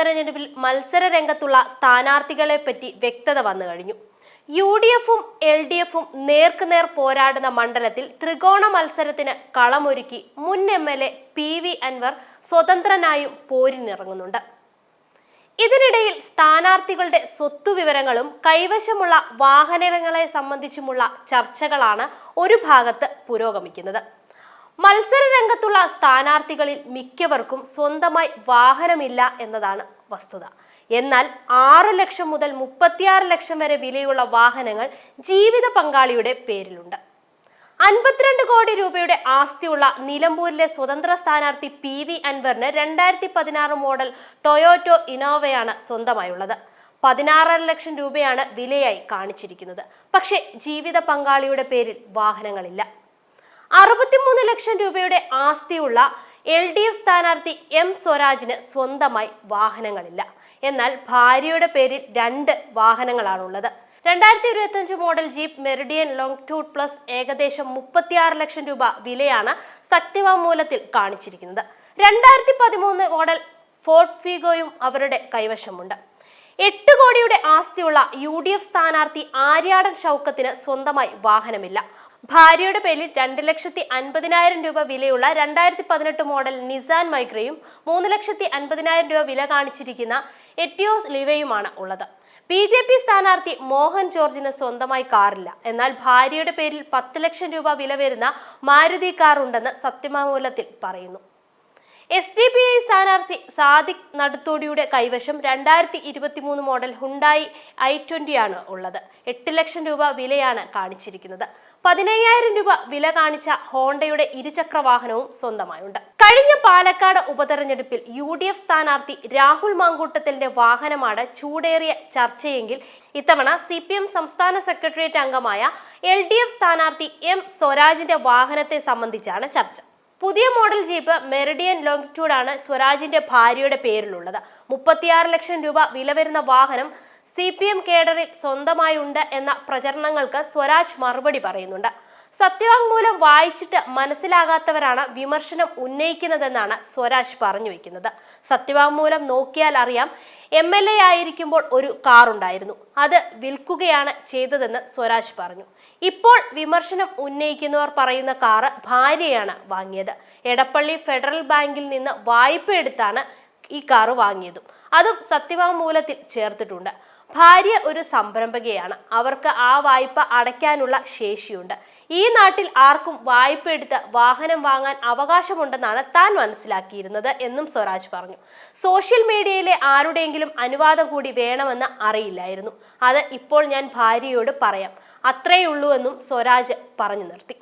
ഉപതെരഞ്ഞെടുപ്പിൽ മത്സര രംഗത്തുള്ള സ്ഥാനാർത്ഥികളെ പറ്റി വ്യക്തത വന്നു കഴിഞ്ഞു. യു ഡി എഫും എൽ ഡി എഫും നേർക്കുനേർ പോരാടുന്ന മണ്ഡലത്തിൽ ത്രികോണ മത്സരത്തിന് കളമൊരുക്കി മുൻ M L A P V Anvar സ്വതന്ത്രനായും പോരിനിറങ്ങുന്നുണ്ട്. ഇതിനിടയിൽ സ്ഥാനാർത്ഥികളുടെ സ്വത്തുവിവരങ്ങളും കൈവശമുള്ള വാഹനങ്ങളെ സംബന്ധിച്ചുമുള്ള ചർച്ചകളാണ് ഒരു ഭാഗത്ത് പുരോഗമിക്കുന്നത്. മത്സര രംഗത്തുള്ള സ്ഥാനാർത്ഥികളിൽ മിക്കവർക്കും സ്വന്തമായി വാഹനമില്ല എന്നതാണ് വസ്തുത. എന്നാൽ ആറ് ലക്ഷം മുതൽ മുപ്പത്തിയാറ് ലക്ഷം വരെ വിലയുള്ള വാഹനങ്ങൾ ജീവിത പങ്കാളിയുടെ പേരിലുണ്ട്. അൻപത്തിരണ്ട് കോടി രൂപയുടെ ആസ്തിയുള്ള നിലമ്പൂരിലെ സ്വതന്ത്ര സ്ഥാനാർത്ഥി പി വി അൻവറിന് രണ്ടായിരത്തി പതിനാറ് മോഡൽ ടൊയോറ്റോ ഇനോവയാണ് സ്വന്തമായുള്ളത്. പതിനാറര ലക്ഷം രൂപയാണ് വിലയായി കാണിച്ചിരിക്കുന്നത്. പക്ഷേ ജീവിത പങ്കാളിയുടെ പേരിൽ വാഹനങ്ങളില്ല. അറുപത്തിമൂന്ന് ലക്ഷം രൂപയുടെ ആസ്തിയുള്ള എൽ ഡി എഫ് സ്ഥാനാർത്ഥി എം സ്വരാജിന് സ്വന്തമായി വാഹനങ്ങളില്ല. എന്നാൽ ഭാര്യയുടെ പേരിൽ രണ്ട് വാഹനങ്ങളാണുള്ളത്. രണ്ടായിരത്തി ഇരുപത്തിയഞ്ച് model Jeep Meridian longitude plus ഏകദേശം മുപ്പത്തിയാറ് ലക്ഷം രൂപ വിലയാണ് സത്യവാങ്മൂലത്തിൽ കാണിച്ചിരിക്കുന്നത്. രണ്ടായിരത്തി പതിമൂന്ന് മോഡൽ ഫോർട്ട് ഫീഗോയും അവരുടെ കൈവശമുണ്ട്. എട്ട് കോടിയുടെ ആസ്തിയുള്ള യു ഡി എഫ് സ്ഥാനാർത്ഥി ആര്യാടൻ ഷൗക്കത്തിന് സ്വന്തമായി വാഹനമില്ല. ഭാര്യയുടെ പേരിൽ രണ്ട് ലക്ഷത്തി അൻപതിനായിരം രൂപ വിലയുള്ള രണ്ടായിരത്തി പതിനെട്ട് മോഡൽ നിസാൻ മൈക്രയും മൂന്ന് ലക്ഷത്തി അൻപതിനായിരം രൂപ വില കാണിച്ചിരിക്കുന്ന എറ്റിയോസ് ലിവയുമാണ് ഉള്ളത്. ബി ജെ പി സ്ഥാനാർത്ഥി മോഹൻ ജോർജിന് സ്വന്തമായി കാറില്ല. എന്നാൽ ഭാര്യയുടെ പേരിൽ പത്ത് ലക്ഷം രൂപ വില വരുന്ന മാരുതി കാർ ഉണ്ടെന്ന് സത്യമാമൂലത്തിൽ പറയുന്നു. എസ് ഡി പി ഐ സ്ഥാനാർത്ഥി സാദിഖ് നടുത്തോടിയുടെ കൈവശം രണ്ടായിരത്തി ഇരുപത്തി മൂന്ന് മോഡൽ ഹുണ്ടായി ഐ ട്വന്റി ആണ് ഉള്ളത്. എട്ട് ലക്ഷം രൂപ വിലയാണ് കാണിച്ചിരിക്കുന്നത്. പതിനയ്യായിരം രൂപ വില കാണിച്ച ഹോണ്ടയുടെ ഇരുചക്ര വാഹനവും സ്വന്തമായുണ്ട്. കഴിഞ്ഞ പാലക്കാട് ഉപതെരഞ്ഞെടുപ്പിൽ യു ഡി എഫ് സ്ഥാനാർത്ഥി രാഹുൽ മാങ്കൂട്ടത്തിന്റെ വാഹനമാണ് ചൂടേറിയ ചർച്ചയെങ്കിൽ ഇത്തവണ സി പി എം സംസ്ഥാന സെക്രട്ടേറിയറ്റ് അംഗമായ എൽ ഡി എഫ് സ്ഥാനാർത്ഥി എം സ്വരാജിന്റെ വാഹനത്തെ സംബന്ധിച്ചാണ് ചർച്ച. പുതിയ മോഡൽ ജീപ്പ് മെറിഡിയൻ ലോങ്റ്റ്യൂഡ് ആണ് സ്വരാജിന്റെ ഭാര്യയുടെ പേരിലുള്ളത്. മുപ്പത്തിയാറ് ലക്ഷം രൂപ വില വരുന്ന വാഹനം സി പി എം കേഡറിൽ സ്വന്തമായി ഉണ്ട് എന്ന പ്രചരണങ്ങൾക്ക് സ്വരാജ് മറുപടി പറയുന്നുണ്ട്. സത്യവാങ്മൂലം വായിച്ചിട്ട് മനസ്സിലാകാത്തവരാണ് വിമർശനം ഉന്നയിക്കുന്നതെന്നാണ് സ്വരാജ് പറഞ്ഞു വെക്കുന്നത്. സത്യവാങ്മൂലം നോക്കിയാൽ അറിയാം എം എൽ എ ആയിരിക്കുമ്പോൾ ഒരു കാർ ഉണ്ടായിരുന്നു. അത് വിൽക്കുകയാണ് ചെയ്തതെന്ന് സ്വരാജ് പറഞ്ഞു. ഇപ്പോൾ വിമർശനം ഉന്നയിക്കുന്നവർ പറയുന്ന കാറ് ഭാര്യയാണ് വാങ്ങിയത്. എടപ്പള്ളി ഫെഡറൽ ബാങ്കിൽ നിന്ന് വായ്പ എടുത്താണ് ഈ കാറ് വാങ്ങിയതും. അതും സത്യവാങ്മൂലത്തിൽ ചേർത്തിട്ടുണ്ട്. ഭാര്യ ഒരു സംരംഭകയാണ്. അവർക്ക് ആ വായ്പ അടയ്ക്കാനുള്ള ശേഷിയുണ്ട്. ഈ നാട്ടിൽ ആർക്കും വായ്പ എടുത്ത് വാഹനം വാങ്ങാൻ അവകാശമുണ്ടെന്നാണ് താൻ മനസ്സിലാക്കിയിരുന്നത് എന്നും സ്വരാജ് പറഞ്ഞു. സോഷ്യൽ മീഡിയയിലെ ആരുടെയെങ്കിലും അനുവാദം കൂടി വേണമെന്ന് അറിയില്ലായിരുന്നു. അത് ഇപ്പോൾ ഞാൻ ഭാര്യയോട് പറയാം. അത്രയുള്ളൂ എന്നും സ്വരാജ് പറഞ്ഞു നിർത്തി.